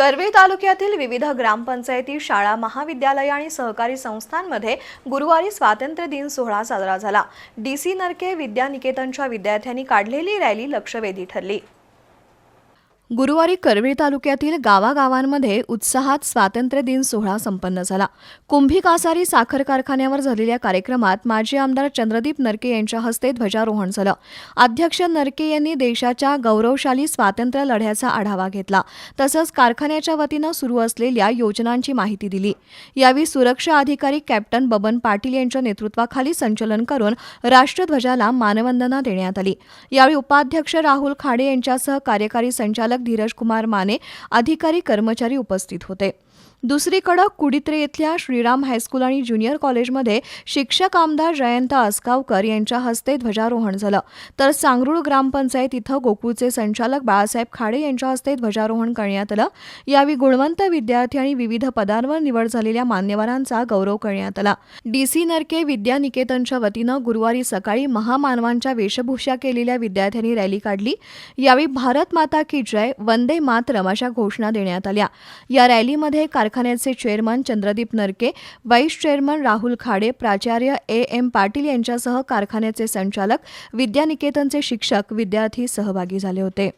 कर्वे तालुक्यातील विविध ग्रामपंचायती शाळा महाविद्यालय आणि सहकारी संस्थांमध्ये गुरुवारी स्वातंत्र्य दिन सोहळा साजरा झाला. डी सी नरके विद्यानिकेतनच्या विद्यार्थ्यांनी काढलेली रॅली लक्षवेधी ठरली. गुरुवारी करवीर तालुक्यातील गावागावांमध्ये उत्साहात स्वातंत्र्य दिन सोहळा संपन्न झाला. कुंभी कासारी साखर कारखान्यावर झालेल्या कार्यक्रमात माजी आमदार चंद्रदीप नरके यांच्या हस्ते ध्वजारोहण झालं. अध्यक्ष नरके यांनी देशाच्या गौरवशाली स्वातंत्र्य लढ्याचा आढावा घेतला. तसंच कारखान्याच्या वतीनं सुरू असलेल्या योजनांची माहिती दिली. यावेळी सुरक्षा अधिकारी कॅप्टन बबन पाटील यांच्या नेतृत्वाखाली संचलन करून राष्ट्रध्वजाला मानवंदना देण्यात आली. यावेळी उपाध्यक्ष राहुल खाडे यांच्यासह कार्यकारी संचालक धीरज कुमार माने अधिकारी कर्मचारी उपस्थित होते. दुसरीकडे कुडित्रे इथल्या श्रीराम हायस्कूल आणि ज्युनियर कॉलेजमध्ये शिक्षक आमदार जयंत आसगावकर यांच्या हस्ते ध्वजारोहण झालं. तर सांगरूळ ग्रामपंचायत इथं गोकुळचे संचालक बाळासाहेब खाडे यांच्या हस्ते ध्वजारोहण करण्यात आलं. यावेळी गुणवंत विद्यार्थी आणि विविध पदांवर निवड झालेल्या मान्यवरांचा गौरव करण्यात आला. डीसी नरके विद्यानिकेतनच्या वतीनं गुरुवारी सकाळी महामानवांच्या वेशभूषा केलेल्या विद्यार्थ्यांनी रॅली काढली. यावेळी भारत माता की जय वंदे मातरम अशा घोषणा देण्यात आल्या. या रॅलीमध्ये कारखान्याचे चेअरमन चंद्रदीप नरके व्हाईस चेअरमन राहुल खाडे प्राचार्य ए एम पाटील यांच्यासह कारखान्याचे संचालक विद्यानिकेतनचे शिक्षक विद्यार्थी सहभागी झाले होते.